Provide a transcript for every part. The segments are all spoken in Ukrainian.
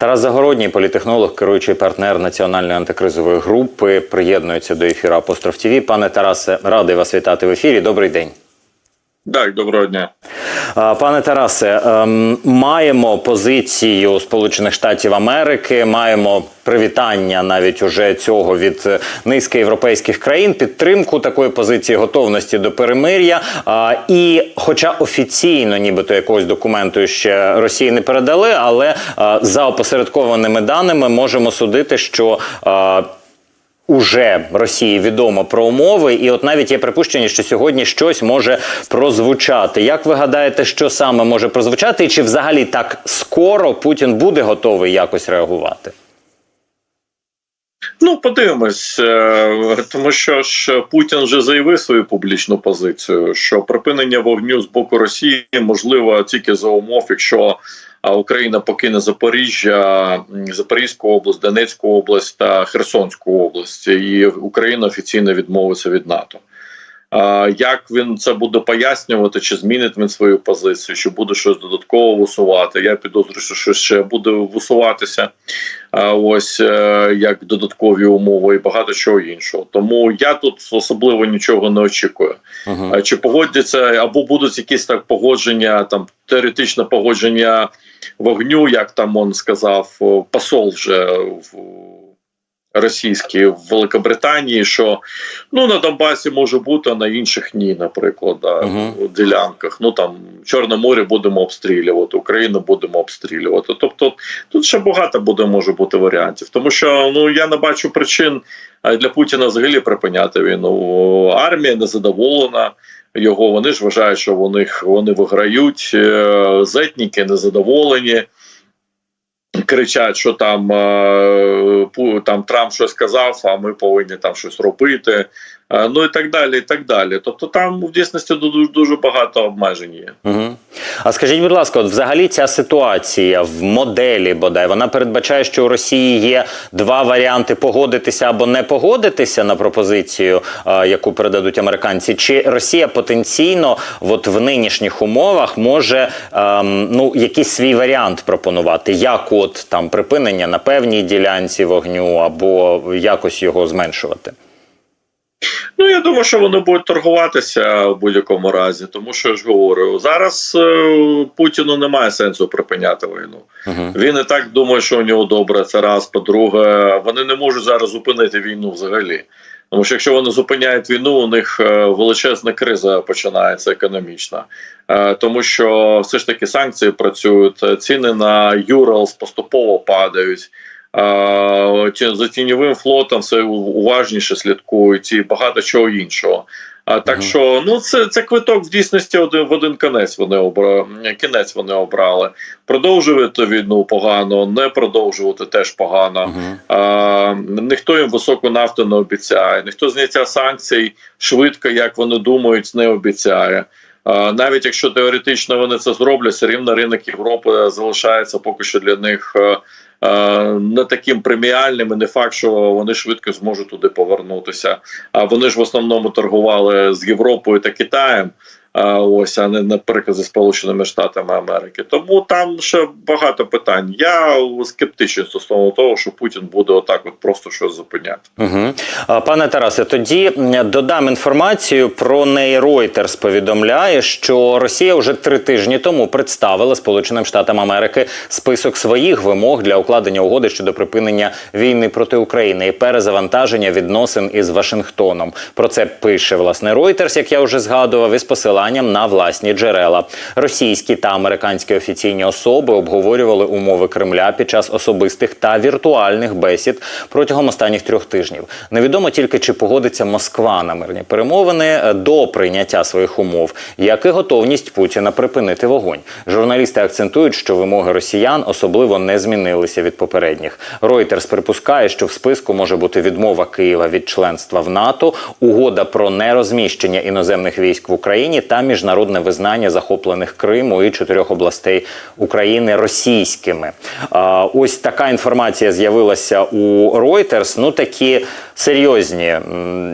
Тарас Загородній, політехнолог, керуючий партнер національної антикризової групи, приєднується до ефіру Апостроф ТВ. Пане Тарасе, радий вас вітати в ефірі. Добрий день. Так, доброго дня. Пане Тарасе, ем, маємо позицію Сполучених Штатів Америки, маємо привітання навіть уже цього від е, низки європейських країн, підтримку такої позиції готовності до перемир'я. І, хоча офіційно, нібито якогось документу ще Росії не передали, але за опосередкованими даними можемо судити, що. Уже Росії відомо про умови, і от навіть є припущення, що сьогодні щось може прозвучати. Як ви гадаєте, що саме може прозвучати, і чи взагалі так скоро Путін буде готовий якось реагувати? Ну, подивимось, е, тому що ж Путін вже заявив свою публічну позицію, що припинення вогню з боку Росії можливо тільки за умов, якщо Україна покине Запоріжжя, Запорізьку область, Донецьку область та Херсонську область, і Україна офіційно відмовиться від НАТО. Як він це буде пояснювати, чи змінить він свою позицію, чи буде щось додатково висувати? Я підозрюю, що щось ще буде висуватися. Ось е, як додаткові умови і багато чого іншого. Тому я тут особливо нічого не очікую. Угу. А Чи погодяться або будуть якісь так погодження, там теоретичне погодження вогню, як там он сказав посол вже в російський в Великобританії, що ну на Донбасі може бути, а на інших ні, наприклад, да, Мгм. у ділянках. Ну там Чорне море будемо обстрілювати, Україну будемо обстрілювати. Тобто тут ще багато буде може бути варіантів, тому що ну я не бачу причин а, для Путіна взагалі припиняти війну. Армія незадоволена. Його вони ж вважають, що вони, вони виграють, е, зетніки незадоволені. Кричать, що там, е, там Трамп щось сказав, а ми повинні там щось робити. Е, Ну і так далі. і так далі. Тобто там в дійсності дуже, дуже багато обмежень є. Угу. А скажіть, будь ласка, от взагалі ця ситуація в моделі бодай вона передбачає, що у Росії є два варіанти погодитися або не погодитися на пропозицію, а, яку передадуть американці. Чи Росія потенційно, от в нинішніх умовах, може ем, ну якийсь свій варіант пропонувати, як от там припинення на певній ділянці вогню, або якось його зменшувати? Ну я думаю, що вони будуть торгуватися в будь-якому разі, тому що я ж говорю, зараз е, Путіну немає сенсу припиняти війну. Угу. Він і так думає, що у нього добре. Це раз. По-друге, вони не можуть зараз зупинити війну взагалі. Тому що якщо вони зупиняють війну, у них е, величезна криза починається економічна, Е, тому що все ж таки санкції працюють, ціни на Юралс поступово падають. За тіньовим флотом все уважніше слідкують і багато чого іншого. А так що ну це, це квиток в дійсності один в один кінець вони обрали. Кінець вони обрали. Продовжувати війну погано, не продовжувати теж погано. Угу. А, ніхто їм високу нафту не обіцяє, ніхто зняття санкцій швидко, як вони думають, не обіцяє. А, навіть якщо теоретично вони це зроблять, все рівно ринок Європи залишається поки що для них е, не таким преміальним, і не факт, що вони швидко зможуть туди повернутися. А вони ж в основному торгували з Європою та Китаєм. Ось, а не наприклад, зі Сполученими Штатами Америки. Тому там ще багато питань. Я скептичний стосовно того, що Путін буде отак, от просто щось зупиняти. Угу. Пане Тарасе, тоді додам інформацію про неї Reuters повідомляє, що Росія вже три тижні тому представила Сполученим Штатам Америки список своїх вимог для укладення угоди щодо припинення війни проти України і перезавантаження відносин із Вашингтоном. Про це пише власне Reuters, як я вже згадував, із посиланням на власні джерела. Російські та американські офіційні особи обговорювали умови Кремля під час особистих та віртуальних бесід протягом останніх трьох тижнів. Невідомо тільки чи погодиться Москва на мирні перемовини е, до прийняття своїх умов, як і готовність Путіна припинити вогонь. Журналісти акцентують, що вимоги росіян особливо не змінилися від попередніх. Reuters припускає, що в списку може бути відмова Києва від членства в НАТО, угода про нерозміщення іноземних військ в Україні та міжнародне визнання захоплених Криму і чотирьох областей України російськими. Ось така інформація з'явилася у Reuters. Ну такі серйозні,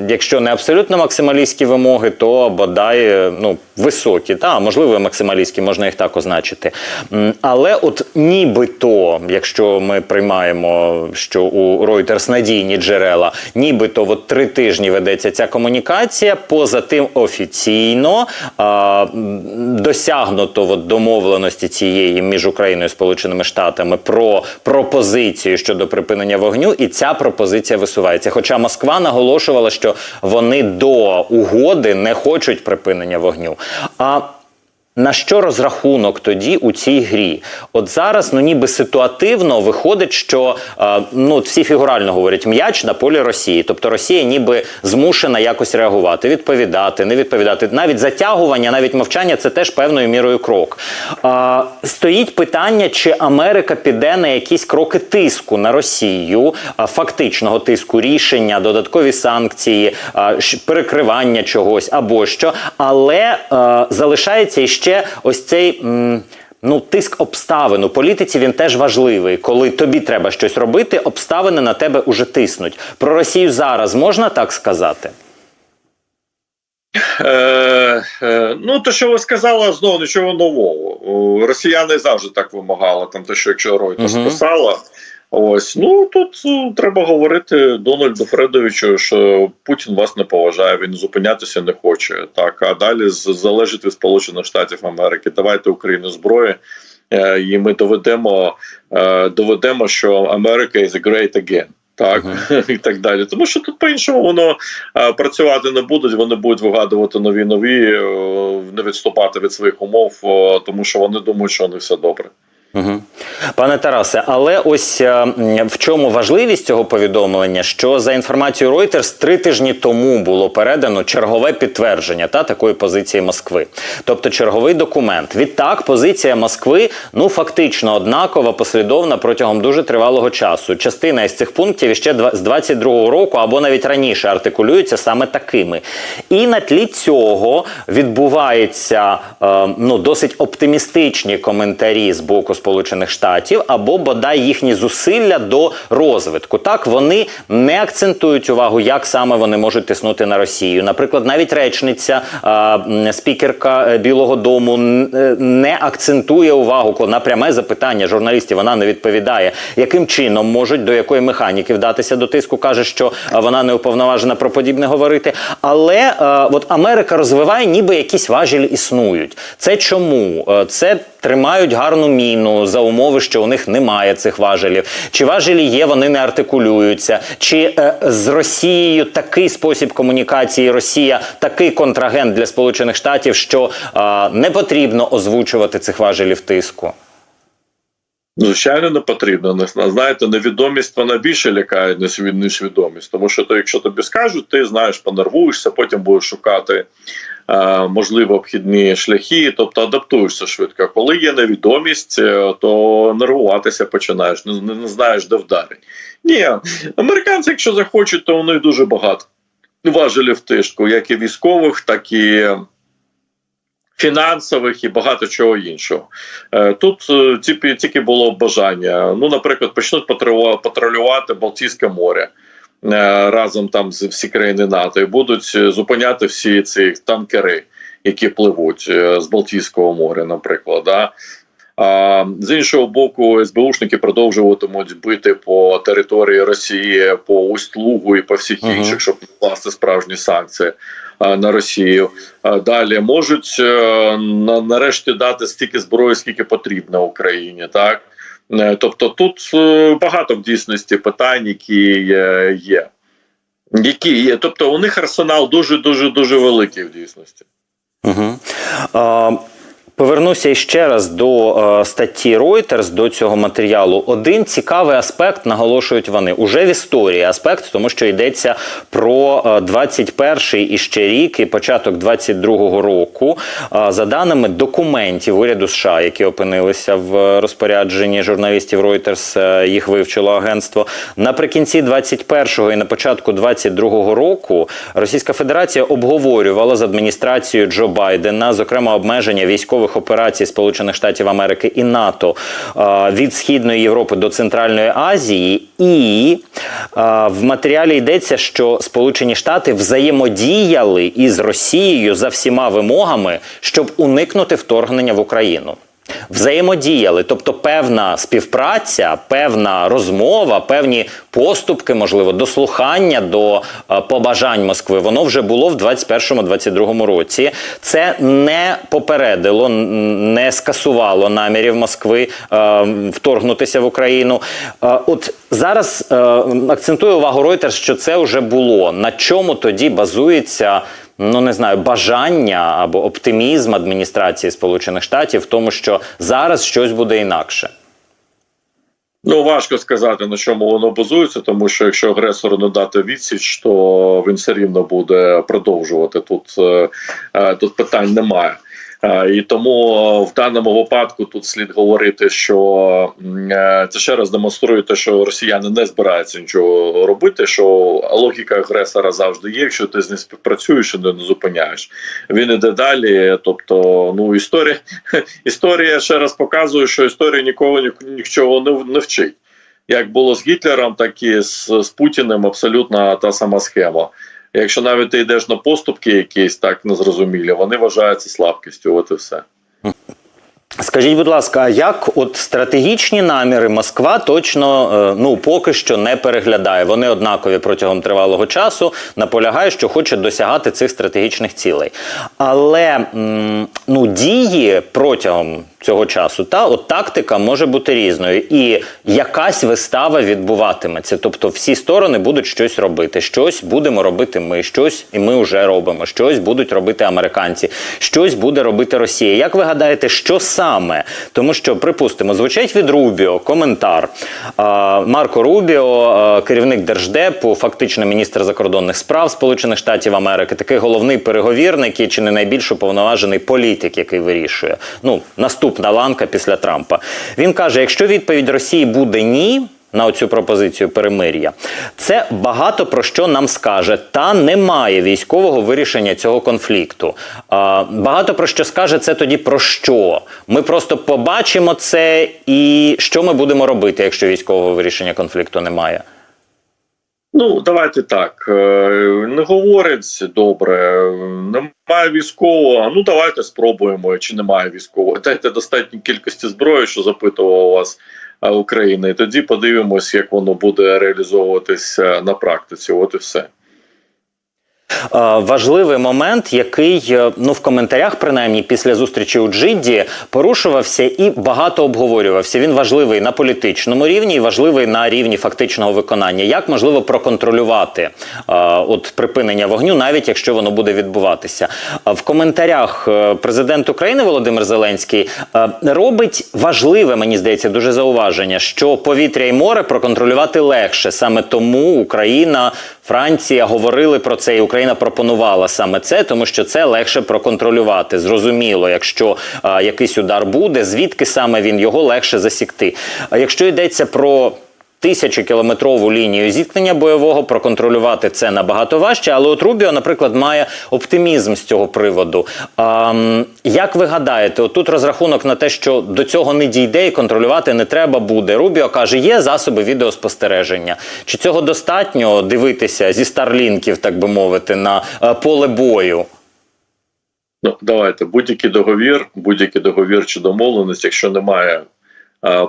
якщо не абсолютно максималістські вимоги, то бодай е, ну високі, та можливо, максималістські, можна їх так означити. Але от нібито, якщо ми приймаємо, що у Reuters надійні джерела, нібито от три тижні ведеться ця комунікація. Поза тим офіційно а, досягнуто от домовленості цієї між Україною і Сполученими Штатами про пропозицію щодо припинення вогню, і ця пропозиція висувається. Хоча Москва наголошувала, що вони до угоди не хочуть припинення вогню. А на що розрахунок тоді у цій грі? От зараз, ну ніби ситуативно виходить, що е, ну всі фігурально говорять м'яч на полі Росії. Тобто Росія ніби змушена якось реагувати, відповідати, не відповідати. Навіть затягування, навіть мовчання це теж певною мірою крок. Е, стоїть питання, чи Америка піде на якісь кроки тиску на Росію, е, фактичного тиску, рішення, додаткові санкції, е, перекривання чогось або що. Але е, залишається іще ось цей. м, Ну, тиск обставин у політиці він теж важливий. Коли тобі треба щось робити, обставини на тебе уже тиснуть. Про Росію зараз можна так сказати? Е, е, ну, те, що ви сказали, знову нічого нового. Росіяни завжди так вимагали, там те, що якщо Reuters Мгм. писала. Ось, ну тут е, треба говорити Дональду Фредовичу, що Путін вас не поважає, він зупинятися не хоче. Так, а далі залежить від Сполучених Штатів Америки. Давайте Україну зброї, е, і ми доведемо, е, доведемо, що Америка is great again. Так і так далі. Тому що тут по-іншому воно е, працювати не будуть. Вони будуть вигадувати нові нові, не відступати від своїх умов, тому що вони думають, що вони все добре. Пане Тарасе, але ось е, в чому важливість цього повідомлення, що за інформацією Reuters три тижні тому було передано чергове підтвердження та такої позиції Москви, тобто черговий документ. Відтак, позиція Москви ну фактично однакова, послідовна протягом дуже тривалого часу. Частина із цих пунктів ще два- з 22-го року або навіть раніше артикулюються саме такими. І на тлі цього відбувається е, ну досить оптимістичні коментарі з боку Сполучених Штатів або бодай їхні зусилля до розвитку. Так вони не акцентують увагу, як саме вони можуть тиснути на Росію. Наприклад, навіть речниця е, спікерка Білого Дому е, не акцентує увагу коли на пряме запитання журналістів. Вона не відповідає, яким чином можуть до якої механіки вдатися до тиску. каже, що е, вона не уповноважена про подібне говорити. Але е, от Америка розвиває, ніби якісь важелі існують. Це чому? Е, Це тримають гарну міну за умови, що у них немає цих важелів. Чи важелі є, вони не артикулюються, чи е, з Росією такий спосіб комунікації, Росія такий контрагент для Сполучених Штатів, що е, не потрібно озвучувати цих важелів тиску. Ну, Звичайно, не потрібно. Знаєте, невідомість вона більше лякає ніж від- ніж відомість. Тому що то, якщо тобі скажуть, ти знаєш, понервуєшся, потім будеш шукати можливо обхідні шляхи, тобто адаптуєшся швидко. Коли є невідомість, е, то нервуватися починаєш, не, не, знаєш, де вдарить. Ні, американці, якщо захочуть, то них дуже багато важелів тишку, як і військових, так і фінансових і багато чого іншого. Е, Тут е, тільки, було бажання. Ну, наприклад, почнуть патрулю- патрулювати Балтійське море. Е, Разом там з всі країни НАТО і будуть е, зупиняти всі ці танкери, які пливуть е, з Балтійського моря, наприклад. Да? А з іншого боку, СБУшники продовжуватимуть бити по території Росії, по Усть-Лугу і по всіх Мгм. інших, щоб накласти справжні санкції а, на Росію. А, Далі можуть на, нарешті дати стільки зброї, скільки потрібно Україні, так тобто тут е, багато в дійсності питань, які е, є. Які є, тобто у них арсенал дуже дуже дуже великий в дійсності. Угу. А, Повернуся іще раз до е, статті Reuters, до цього матеріалу. Один цікавий аспект наголошують вони уже в історії аспект, тому що йдеться про е, 21-й іще рік і початок 22-го року. Е, за даними документів уряду США, які опинилися в розпорядженні журналістів Reuters, е, їх вивчило агентство. Наприкінці 21-го і на початку 22-го року Російська Федерація обговорювала з адміністрацією Джо Байдена, зокрема, обмеження військових військових операцій Сполучених Штатів Америки і НАТО е, від Східної Європи до Центральної Азії, і е, в матеріалі йдеться, що Сполучені Штати взаємодіяли із Росією за всіма вимогами, щоб уникнути вторгнення в Україну. Взаємодіяли, тобто певна співпраця, певна розмова, певні поступки, можливо, дослухання до е, побажань Москви. Воно вже було в 21-22 році. Це не попередило, не скасувало намірів Москви е, вторгнутися в Україну. Е, от зараз акцентую увагу Reuters, що це вже було. На чому тоді базується? Ну не знаю, бажання або оптимізм адміністрації Сполучених Штатів в тому, що зараз щось буде інакше. Ну важко сказати на чому воно базується, тому що якщо агресору не дати відсіч, то він все рівно буде продовжувати. Тут, е, е, тут питань немає. Е, І тому е, в даному випадку тут слід говорити, що е, це ще раз демонструє те, що росіяни не збираються нічого робити. Що логіка агресора завжди є. Якщо ти з ним співпрацюєш і не зупиняєш, він іде далі. Тобто, ну історія історія ще раз показує, що історія ніколи ні- нічого не, не вчить. Як було з Гітлером, так і з, з Путіним абсолютно та сама схема. Якщо навіть ти йдеш на поступки якісь так незрозумілі, вони вважаються слабкістю. От і все. Скажіть, будь ласка, а як от стратегічні наміри Москва точно е, ну поки що не переглядає? Вони однакові протягом тривалого часу. Наполягає, що хоче досягати цих стратегічних цілей. Але ну дії протягом цього часу та от тактика може бути різною, і якась вистава відбуватиметься. Тобто, всі сторони будуть щось робити. Щось будемо робити ми, щось і ми вже робимо. Щось будуть робити американці, щось буде робити Росія. Як ви гадаєте, що саме? Тому що, припустимо, звучить від Рубіо коментар. А, Марко Рубіо, керівник держдепу, фактично міністр закордонних справ Сполучених Штатів Америки, такий головний переговірник і чи не найбільш уповноважений політик, який вирішує. Ну, наступна ланка після Трампа. Він каже: якщо відповідь Росії буде ні. На оцю пропозицію перемир'я, це багато про що нам скаже. Та немає військового вирішення цього конфлікту. А, багато про що скаже це тоді про що? Ми просто побачимо це, і що ми будемо робити, якщо військового вирішення конфлікту немає. Ну, давайте так. е, Не говорить добре, немає військового. Ну давайте спробуємо, чи немає військового. Дайте достатньо кількості зброї, що запитувала вас е, Україна, і тоді подивимось, як воно буде реалізовуватися на практиці. От і все. Е, Важливий момент, який е, ну в коментарях, принаймні після зустрічі у Джидді, порушувався і багато обговорювався. Він важливий на політичному рівні і важливий на рівні фактичного виконання. Як можливо проконтролювати е, от припинення вогню, навіть якщо воно буде відбуватися? В коментарях президент України Володимир Зеленський робить важливе, мені здається, дуже зауваження, що повітря і море проконтролювати легше. Саме тому Україна, Франція говорили про це, і Україна пропонувала саме це, тому що це легше проконтролювати. Зрозуміло, якщо якийсь удар буде, звідки саме він його легше засікти. А якщо йдеться про Тисячокілометрову лінію зіткнення бойового проконтролювати це набагато важче, але от Рубіо, наприклад, має оптимізм з цього приводу. А, як ви гадаєте, от тут розрахунок на те, що до цього не дійде і контролювати не треба буде. Рубіо каже, є засоби відеоспостереження. Чи цього достатньо дивитися зі старлінків, так би мовити, на е, поле бою? Ну, давайте будь-який договір, будь-який договір чи домовленість, якщо немає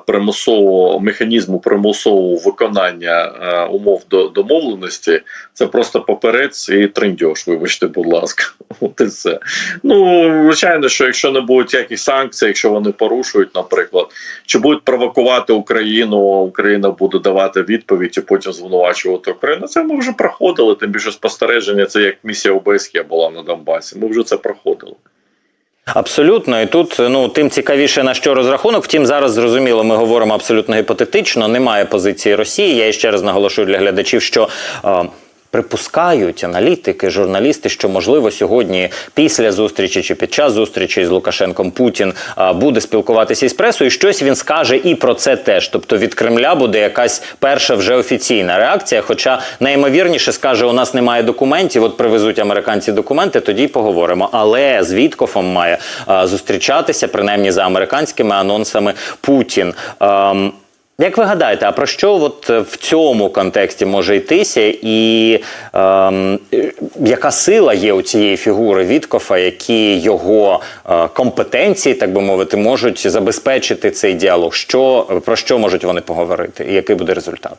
примусового механізму примусового виконання е, умов до домовленості, це просто паперець і триндьош, вибачте, будь ласка. От і все. Ну, звичайно, що якщо не будуть яких санкцій, якщо вони порушують, наприклад, чи будуть провокувати Україну, Україна буде давати відповідь і потім звинувачувати Україну. Це ми вже проходили. Тим більше спостереження, це як місія ОБСЄ була на Донбасі. Ми вже це проходили. Абсолютно, і тут ну тим цікавіше на що розрахунок. Втім, зараз зрозуміло, ми говоримо абсолютно гіпотетично. Немає позиції Росії. Я ще раз наголошую для глядачів, що. Е, припускають аналітики, журналісти, що можливо сьогодні, після зустрічі чи під час зустрічі з Лукашенком, Путін буде спілкуватися із пресою. Щось він скаже і про це теж. Тобто від Кремля буде якась перша вже офіційна реакція. Хоча найімовірніше скаже, у нас немає документів. От привезуть американці документи, тоді й поговоримо. Але з Віткофом має зустрічатися, принаймні за американськими анонсами Путін. Ам, як ви гадаєте, а про що от е, в цьому контексті може йтися, і ем, яка сила є у цієї фігури Віткофа, які його е, компетенції, так би мовити, можуть забезпечити цей діалог? Що про що можуть вони поговорити, і який буде результат?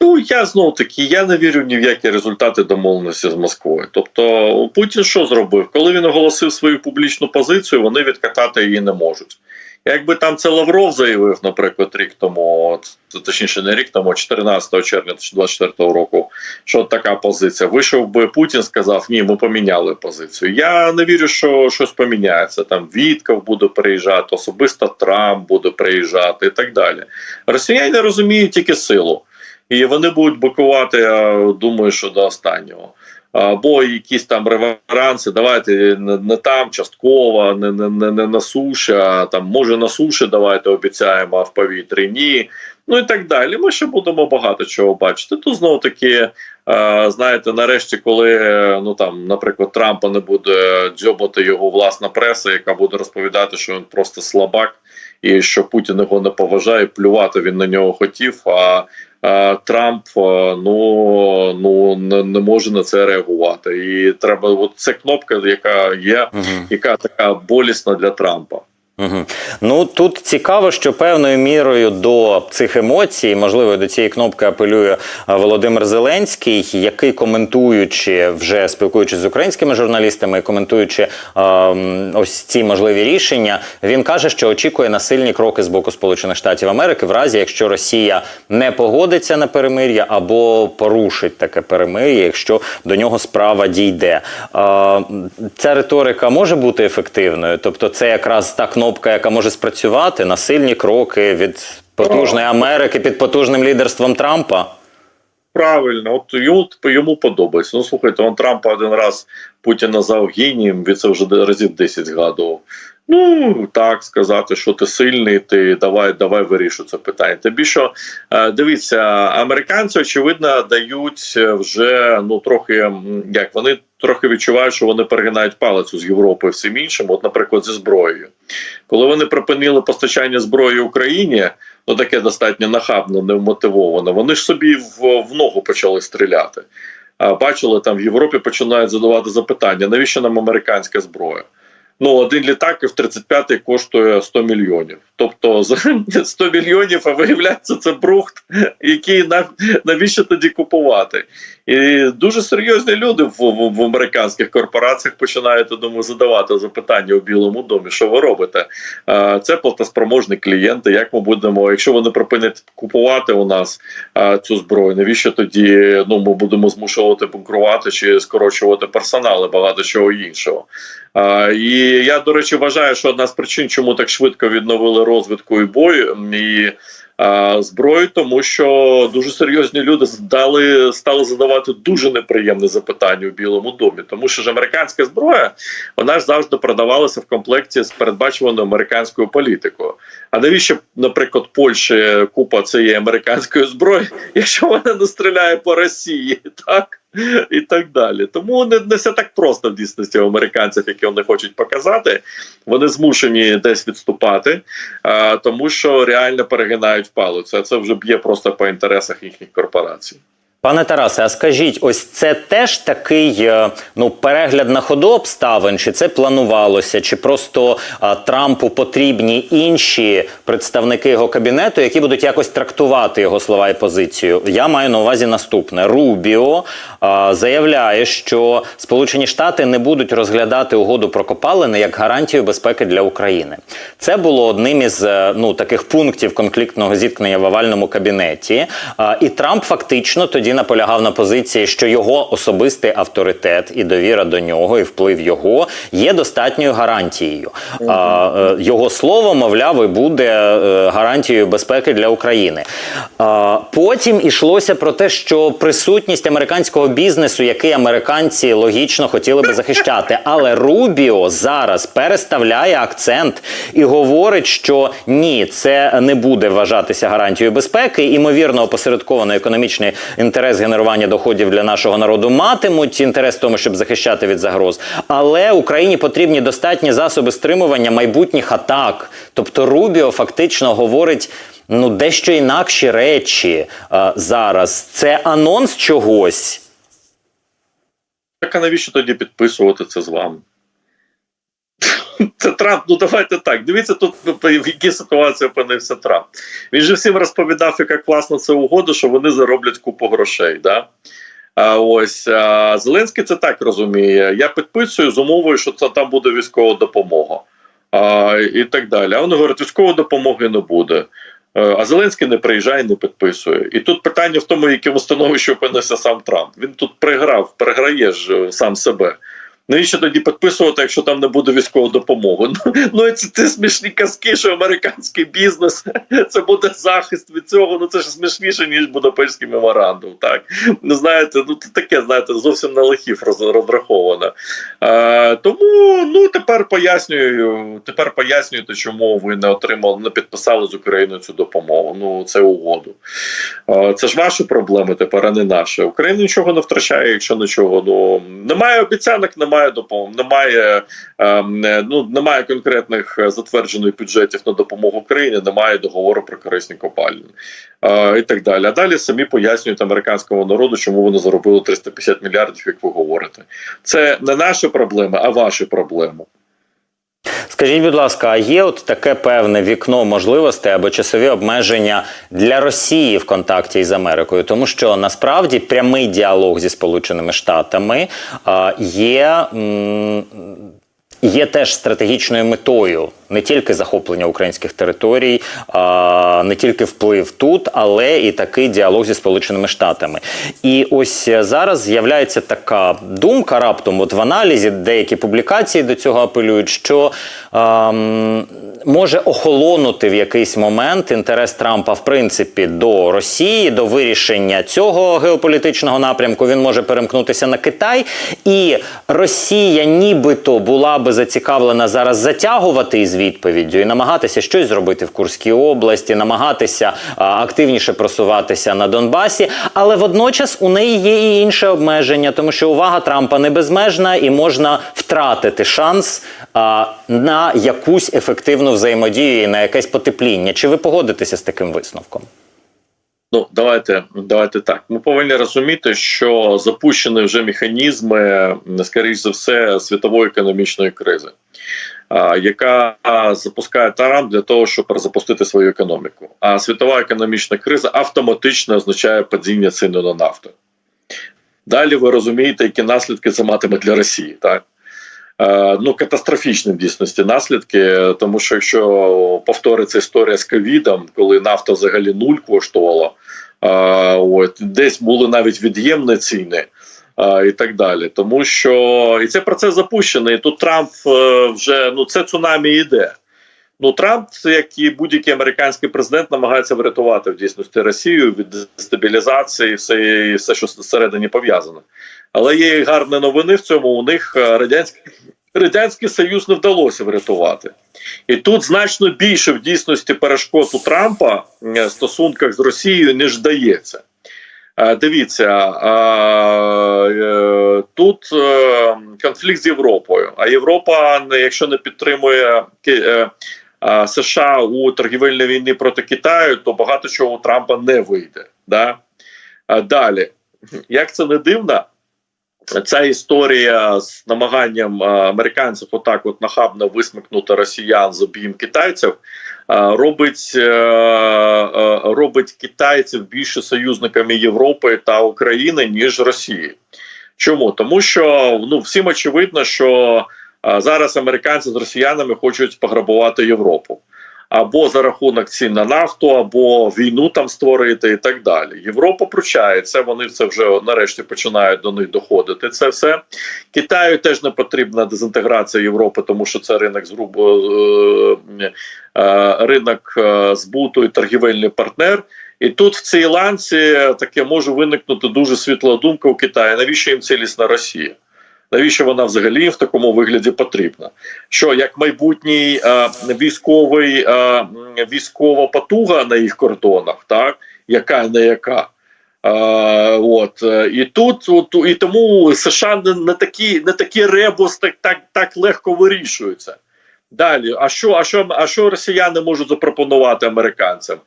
Ну я знов таки я не вірю ні в які результати домовленості з Москвою. Тобто, Путін що зробив? Коли він оголосив свою публічну позицію, вони відкатати її не можуть. Якби там це Лавров заявив, наприклад, рік тому, точніше, не рік тому, 14 червня 2024 року, що така позиція. Вийшов би Путін, сказав: Ні, ми поміняли позицію. Я не вірю, що щось поміняється. Там Вітков буде приїжджати, особисто Трамп буде приїжджати і так далі. Росіяни розуміють тільки силу. І вони будуть блокувати, я думаю, що до останнього. Або якісь там реверанси, давайте не, там, частково, не, не, не, на суші, а там може на суші давайте обіцяємо, а в повітрі ні. Ну і так далі. Ми ще будемо багато чого бачити. Тут знову таки, е, знаєте, нарешті, коли ну там, наприклад, Трампа не буде дзьобати його власна преса, яка буде розповідати, що він просто слабак, і що Путін його не поважає, плювати він на нього хотів. А е, Трамп е, ну ну не, не може на це реагувати. І треба, от це кнопка, яка є, яка така болісна для Трампа. Угу. Ну тут цікаво, що певною мірою до цих емоцій, можливо, до цієї кнопки апелює Володимир Зеленський, який коментуючи, вже спілкуючись з українськими журналістами, коментуючи а, м, ось ці можливі рішення, він каже, що очікує на сильні кроки з боку Сполучених Штатів Америки, в разі якщо Росія не погодиться на перемир'я або порушить таке перемир'я, якщо до нього справа дійде. А, ця риторика може бути ефективною, тобто це якраз та кнопка, яка може спрацювати на сильні кроки від потужної Америки під потужним лідерством Трампа. Правильно, от йому йому подобається. Ну слухайте, он Трампа один раз Путін назвав генієм, він це вже разів 10 згадував. Ну так сказати, що ти сильний, ти давай, давай вирішуй це питання. Тобі що е, дивіться, американці очевидно дають вже ну трохи як вони трохи відчувають, що вони перегинають палицю з Європи всім іншим. От, наприклад, зі зброєю, коли вони припинили постачання зброї Україні, ну таке достатньо нахабно, невмотивовано. Вони ж собі в, в ногу почали стріляти. А бачили, там в Європі починають задавати запитання: навіщо нам американська зброя? Ну, один літак в 35-й коштує 100 мільйонів. Тобто за 100 мільйонів, а виявляється, це брухт, який нав- навіщо тоді купувати? І дуже серйозні люди в, в, в американських корпораціях починають, думаю, задавати запитання у Білому домі, що ви робите? Це платоспроможні клієнти. Як ми будемо, якщо вони припинять купувати у нас цю зброю, навіщо тоді ну, ми будемо змушувати бункрувати чи скорочувати персонал і багато чого іншого? І я, до речі, вважаю, що одна з причин, чому так швидко відновили розвитку і бою і а, зброю, тому що дуже серйозні люди здали, стали задавати дуже неприємне запитання у Білому домі, тому що ж американська зброя вона ж завжди продавалася в комплекті з передбачуваною американською політикою. А навіщо, наприклад, Польщі купа цієї американської зброї, якщо вона не стріляє по Росії, так? І так далі. Тому не, не все так просто в дійсності у американців, які вони хочуть показати. Вони змушені десь відступати, а, тому що реально перегинають палицю. А це вже б'є просто по інтересах їхніх корпорацій. Пане Тарасе, а скажіть, ось це теж такий е, ну перегляд на ходу обставин, чи це планувалося, чи просто а, Трампу потрібні інші представники його кабінету, які будуть якось трактувати його слова і позицію? Я маю на увазі наступне: Рубіо а, заявляє, що Сполучені Штати не будуть розглядати угоду про копалини як гарантію безпеки для України. Це було одним із е, ну таких пунктів конфліктного зіткнення в овальному кабінеті. А, і Трамп фактично тоді наполягав на позиції, що його особистий авторитет і довіра до нього, і вплив його є достатньою гарантією. А, е, його слово, мовляв, і буде е, гарантією безпеки для України. А, потім ішлося про те, що присутність американського бізнесу, який американці логічно хотіли би захищати, але Рубіо зараз переставляє акцент і говорить, що ні, це не буде вважатися гарантією безпеки. Імовірно, опосередковано економічний інтерес генерування доходів для нашого народу матимуть інтерес в тому, щоб захищати від загроз. Але Україні потрібні достатні засоби стримування майбутніх атак. Тобто Рубіо фактично говорить. Ну, дещо інакші речі а, зараз. Це анонс чогось. Так а навіщо тоді підписувати це з вами? Це Трамп, ну давайте так. Дивіться, тут в якій ситуації опинився Трамп. Він же всім розповідав, яка класна це угода, що вони зароблять купу грошей. Да? А ось а, Зеленський це так розуміє. Я підписую з умовою, що це там буде військова допомога. А, і так далі. А вони говорять, військової допомоги не буде. А Зеленський не приїжджає, не підписує. І тут питання в тому, якому становищі опинився сам Трамп. Він тут приграв, переграє ж е, сам себе. Навіщо тоді підписувати, якщо там не буде військової допомоги? Ну, ну це, це смішні казки, що американський бізнес це буде захист від цього. Ну це ж смішніше, ніж Будапештський меморандум. Так ну знаєте, ну це таке, знаєте, зовсім на лихів розраховано. Е, тому ну тепер пояснюю, тепер пояснюєте, чому ви не отримали, не підписали з Україною цю допомогу. Ну це угоду. Е, Це ж ваші проблеми тепер, а не наші. Україна нічого не втрачає, якщо нічого. Ну немає обіцянок, немає допомоги, немає, ем, ну, немає конкретних е, затверджених бюджетів на допомогу Україні, немає договору про корисні копальні е, і так далі. А далі самі пояснюють американському народу, чому вони заробили 350 мільярдів, як ви говорите. Це не наші проблеми, а ваші проблеми. Скажіть, будь ласка, а є от таке певне вікно можливостей або часові обмеження для Росії в контакті із Америкою? Тому що насправді прямий діалог зі Сполученими Штатами є. Є теж стратегічною метою не тільки захоплення українських територій, а, не тільки вплив тут, але і такий діалог зі Сполученими Штатами. І ось е, зараз з'являється така думка раптом, от в аналізі деякі публікації до цього апелюють, що ем, може охолонути в якийсь момент інтерес Трампа в принципі до Росії, до вирішення цього геополітичного напрямку. Він може перемкнутися на Китай, і Росія, нібито була би зацікавлена зараз затягувати із відповіддю і намагатися щось зробити в Курській області, намагатися а, активніше просуватися на Донбасі. Але водночас у неї є і інше обмеження, тому що увага Трампа не безмежна і можна втратити шанс а, на якусь ефективну взаємодію і на якесь потепління. Чи ви погодитеся з таким висновком? Ну, давайте, давайте так. Ми повинні розуміти, що запущені вже механізми, скоріш за все, світової економічної кризи, яка запускає Тарам для того, щоб перезапустити свою економіку. А світова економічна криза автоматично означає падіння ціни на нафту. Далі ви розумієте, які наслідки це матиме для Росії, так? Ну, катастрофічні в дійсності наслідки, тому що якщо повториться історія з ковідом, коли нафта взагалі нуль коштувала, от десь були навіть від'ємні ціни. Е, І так далі, тому що і цей процес запущений. Тут Трамп е, вже ну це цунамі йде. Ну Трамп, як і будь-який американський президент, намагається врятувати в дійсності Росію від дестабілізації, все, все, що всередині пов'язано. Але є гарні новини в цьому. У них е, радянський радянський союз не вдалося врятувати, і тут значно більше в дійсності перешкод у Трампа в стосунках з Росією ніж здається. Е, Дивіться, е, е, тут конфлікт з Європою. А Європа, якщо не підтримує США у торгівельній війні проти Китаю, то багато чого у Трампа не вийде. Да? Далі, як це не дивно, ця історія з намаганням американців отак от нахабно висмикнути росіян з обійм китайців. Робить, е, е, робить китайців більше союзниками Європи та України ніж Росії. Чому? Тому що ну всім очевидно, що е, зараз американці з росіянами хочуть пограбувати Європу. Або за рахунок цін на нафту, або війну там створити, і так далі. Європа пручається. Вони це вже нарешті починають до них доходити. Це все Китаю теж не потрібна дезінтеграція Європи, тому що це ринок зрубу е, е, ринок е, збуту і торгівельний партнер. І тут в цій ланці таке може виникнути дуже світла думка у Китаї. Навіщо їм цілісна Росія? Навіщо вона взагалі в такому вигляді потрібна? Що як майбутній е, військовий е, військова потуга на їх кордонах, так яка не яка? Е, от е, і тут от, і тому США не, такі не такі ребус так, так, так легко вирішуються. Далі, а що, а що, а що росіяни можуть запропонувати американцям?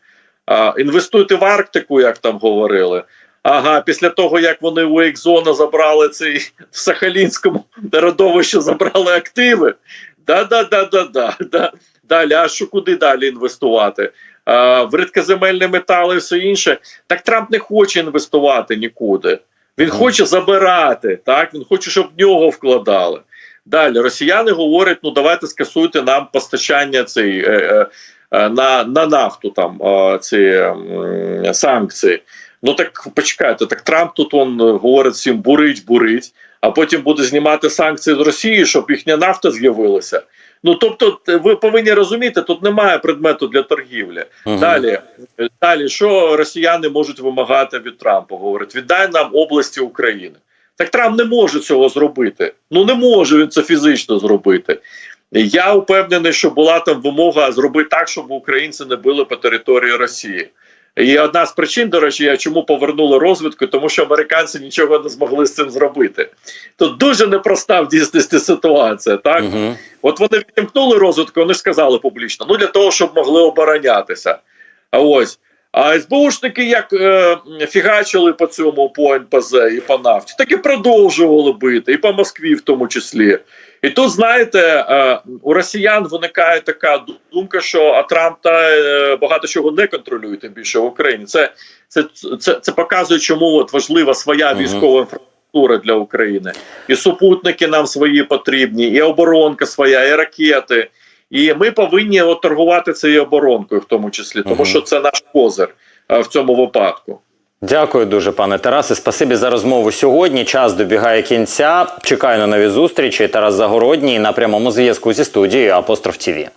А, інвестуйте в Арктику, як там говорили. Ага, після того як вони у Екзона забрали цей в Сахалінському родовищі забрали активи. Да, да, да, да, да, да. Далі, а що куди далі інвестувати? А, в рідкоземельні метали і все інше. Так Трамп не хоче інвестувати нікуди. Він хоче забирати, так він хоче, щоб в нього вкладали. Далі росіяни говорять: ну давайте скасуйте нам постачання цей, е, е, е, на, на нафту там е, ці м, санкції. Ну так почекайте, так Трамп тут он е, говорить всім бурить, бурить, а потім буде знімати санкції з Росії, щоб їхня нафта з'явилася. Ну тобто, ви повинні розуміти, тут немає предмету для торгівлі. Мгм. Далі, е, далі, що росіяни можуть вимагати від Трампа? Говорить, віддай нам області України. Так Трамп не може цього зробити. Ну не може він це фізично зробити. Я впевнений, що була там вимога зробити так, щоб українці не били по території Росії. І одна з причин, до речі, я чому повернули розвідку, тому що американці нічого не змогли з цим зробити. Тут дуже непроста в дійсності ситуація. Так, Мгм. От вони відімкнули розвитку, вони сказали публічно, ну для того, щоб могли оборонятися. А ось. А СБУшники як е, фігачили по цьому по НПЗ і по нафті, так і продовжували бити, і по Москві в тому числі. І тут, знаєте, е, у росіян виникає така думка, що а Трамп та е, багато чого не контролює, тим більше в Україні. Це, це, це, це показує, чому от важлива своя військова інфраструктура для України. І супутники нам свої потрібні, і оборонка своя, і ракети. І ми повинні от торгувати цією оборонкою, в тому числі, тому що це наш козир е, в цьому випадку. Дякую дуже, пане Тарасе. Спасибі за розмову сьогодні. Час добігає кінця. Чекаю на нові зустрічі. Тарас Загородній на прямому зв'язку зі студією Апостроф ТІВІ.